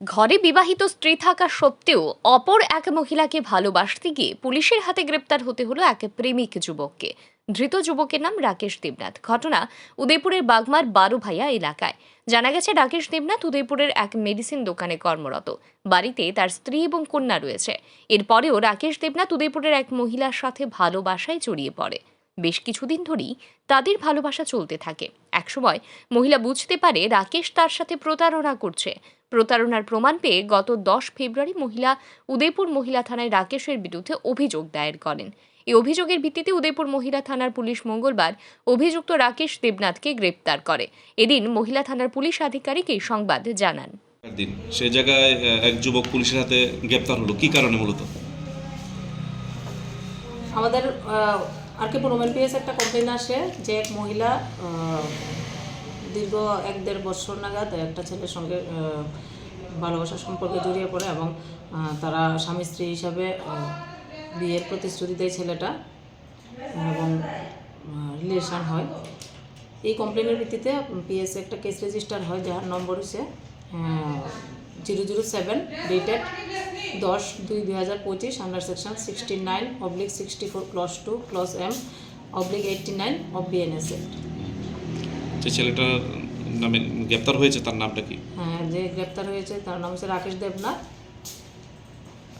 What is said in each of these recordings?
ঘরে বিবাহিত স্ত্রী থাকা সত্ত্বেও অপর এক মহিলাকে ভালোবাসতে গিয়ে পুলিশের হাতে গ্রেপ্তার হতে হলো এক প্রেমিক যুবককে। ধৃত যুবকের নাম রাকেশ দেবনাথ। ঘটনা উদয়পুরের বাগমার বারো ভাইয়া এলাকায়। জানা গেছে, রাকেশ দেবনাথ উদয়পুরের এক মেডিসিন দোকানে কর্মরত। বাড়িতে তার স্ত্রী এবং কন্যা রয়েছে। এরপরেও রাকেশ দেবনাথ উদয়পুরের এক মহিলার সাথে ভালোবাসায় জড়িয়ে পড়ে। বেশ কিছুদিন ধরেই তাদের ভালোবাসা চলতে থাকে। একসময় মহিলা বুঝতে পারে রাকেশ তার সাথে প্রতারণা করছে। প্রতারণার প্রমাণ পেয়ে গত দশ ফেব্রুয়ারি মহিলা উদয়পুর মহিলা থানায় রাকেশের বিরুদ্ধে অভিযোগ দায়ের করেন। এই অভিযোগের ভিত্তিতে উদয়পুর মহিলা থানার পুলিশ মঙ্গলবার অভিযুক্ত রাকেশ দেবনাথকে গ্রেপ্তার করে। এদিন মহিলা থানার পুলিশ আধিকারিক এই সংবাদ জানান। দিন সে জায়গায় এক যুবক পুলিশের হাতে গ্রেপ্তার হলো। কি কারণে মূলত? আমাদের আর কে পুরোমেন পিএস একটা কমপ্লেন আসে যে এক মহিলা দীর্ঘ এক দেড় বছর নাগাদ একটা ছেলের সঙ্গে ভালোবাসার সম্পর্কে জড়িয়ে পড়ে এবং তারা স্বামী স্ত্রী হিসাবে বিয়ের প্রতিশ্রুতি দেয় ছেলেটা এবং রিলেশান হয়। এই কমপ্লেনের ভিত্তিতে পিএস একটা কেস রেজিস্টার হয় যার নম্বর হচ্ছে জিরো জিরো সেভেন ডেটেড দশ দুই দুই হাজার পঁচিশ under section sixty nine oblique sixty four clause two clause M oblique eighty nine of BNS যে ছেলেটার নামে গ্রেপ্তার হয়েছে তার নামটা কি? হ্যাঁ যে গ্রেপ্তার হয়েছে তার নাম হচ্ছে রাকেশ দেবনাথ।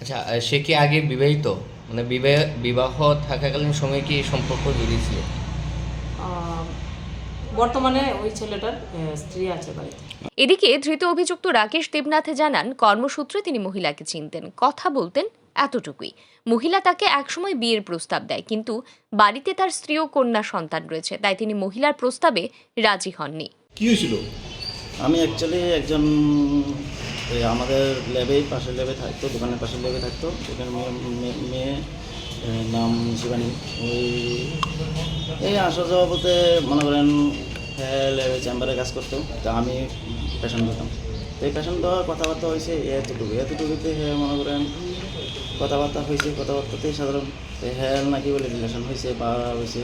আচ্ছা সে কি আগে বিবাহিত? মানে বিবাহ বিবাহ থাকাকালীন সময় কি এই সম্পর্ক জড়িয়েছিল বর্তমানে ওই ছেলেটার স্ত্রী আছে বাড়িতে। এদিকে ধৃত অভিযুক্ত রাকেশ দেবনাথ জানান কর্মসূত্রে তিনি মহিলাকে চিনতেন। কথা বলতেন এতটুকুই। মহিলা তাকে একসময় বিয়ের প্রস্তাব দেয় কিন্তু বাড়িতে তার স্ত্রী ও কন্যা সন্তান রয়েছে তাই তিনি মহিলার প্রস্তাবে রাজি হননি। কি হয়েছিল? আমি অ্যাকচুয়ালি একজন আমাদের ল্যাবেই পাশের ল্যাবে থাকতো দোকানের পাশের ল্যাবে থাকতো সেখানে মেয়ে নাম শিবানী। ওই এই আসা যাওয়া বলতে মনে করেন চেম্বারে কাজ করতো তা আমি পেশেন্ট হতাম তো এই পেশেন্ট দেওয়ার কথাবার্তা হয়েছে এতটুকু। এতটুকুতে হ্যাঁ মনে করেন কথাবার্তা হয়েছে কথাবার্তাতেই সাধারণ। তো হ্যাঁ নাকি বলে রিলেশন হয়েছে বা হয়েছে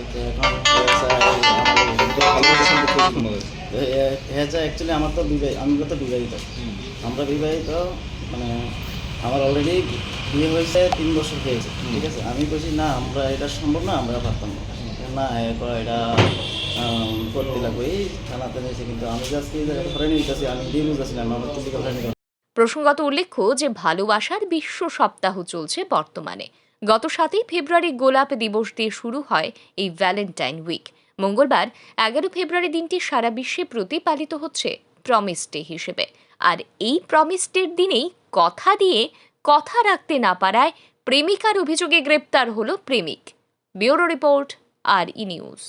হ্যাঁ যা অ্যাকচুয়ালি আমার তো বিবাহিত আমি তো বিবাহিত। আমরা বিবাহিত মানে আমার অলরেডি বিয়ে হয়েছে, তিন বছর হয়েছে, ঠিক আছে? আমি বলছি, না, আমরা এটা সম্ভব না, আমরা পারতাম না। না এ করা এটা করতে লাগবে। এই থানাতে নিয়েছে কিন্তু আমি জায়গাটা ধরে নিতেছি আমি দিয়ে বুঝতেছি না, আমার তুলিকে ধরে নিতে প্রসঙ্গত উল্লেখ্য যে, ভালোবাসার বিশ্ব সপ্তাহ চলছে বর্তমানে। গত সাতই ফেব্রুয়ারি গোলাপ দিবস দিয়ে শুরু হয় এই ভ্যালেন্টাইন উইক মঙ্গলবার, এগারো ফেব্রুয়ারি দিনটি সারা বিশ্বে প্রতিপালিত হচ্ছে প্রমিস ডে হিসেবে। আর এই প্রমিস ডের দিনেই কথা দিয়ে কথা রাখতে না পারায় প্রেমিকার অভিযোগে গ্রেপ্তার হল প্রেমিক। Bureau report, R E news.